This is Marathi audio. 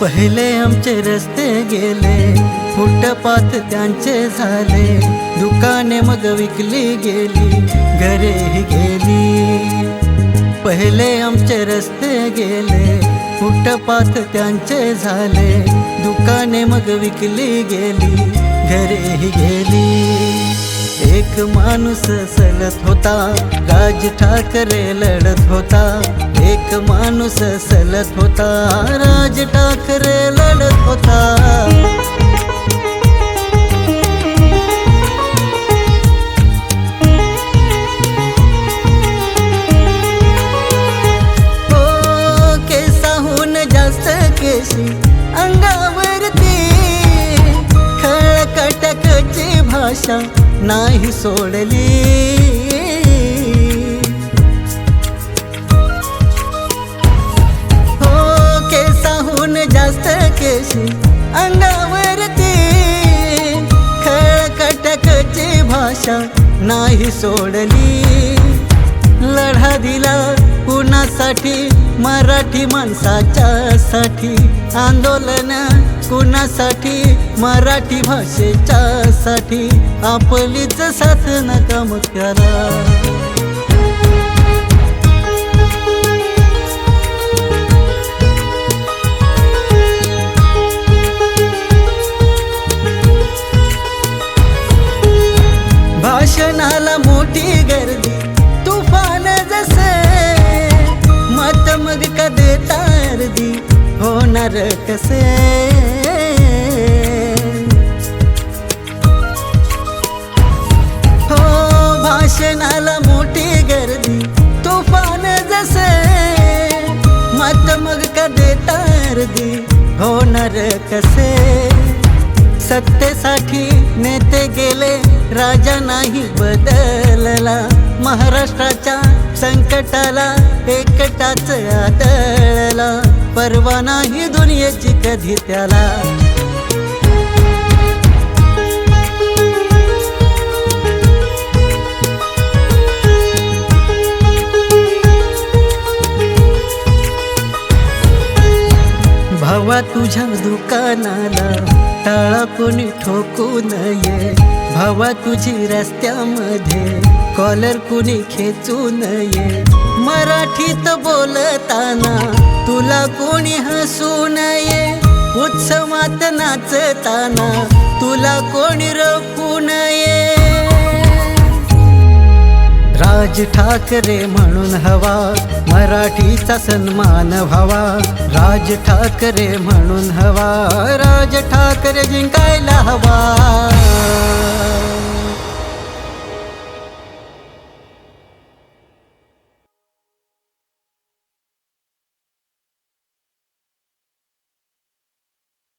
पहिले आमचे रस्ते गेले फुटपाथ त्यांचे झाले दुकाने मग विकली गेली घरेही गेली. पहिले आमचे रस्ते गेले फुटपाथ त्यांचे झाले दुकाने मग विकली गेली घरेही गेली. एक माणूस सलत होता राज ठाकरे लढत होता. एक माणूस सलत होता राज ठाकरे लढत होता. हो केसाहून जास्त केशी अंगावरती. खळकटकची भाषा नाही सोडली. हो केसाहून जास्त केशी अंगावरती. खळकटकची भाषा नाही सोडली. लढा दिला कुणासाठी? मराठी माणसाच्या साठी आंदोलन कुणासाठी? मराठी भाषेच्या साठी आपलीच साथ नका मग करा भाषणाला मोठी गर्दी तुफान जसे. मत मग का देता अर्धी होणार कसे? होणार कसे? सत्तेसाठी नेते गेले राजा नाही बदलला. महाराष्ट्राच्या संकटाला एकटाच आदळला. परवा नाही दुनियेची कधी त्याला. भावा तुझ्या दुकानाला टाळा कोणी ठोकू नये भावा तुझी रस्त्यामध्ये कॉलर कुणी खेचू नये मराठीत बोलताना तुला कोणी हसू नये. उत्सवात नाचताना तुला को राज ठाकरे म्हणून हवा मराठीचा सन्मान व्हावा. राज ठाकरे म्हणून हवा राज ठाकरे जिंकायला हवा.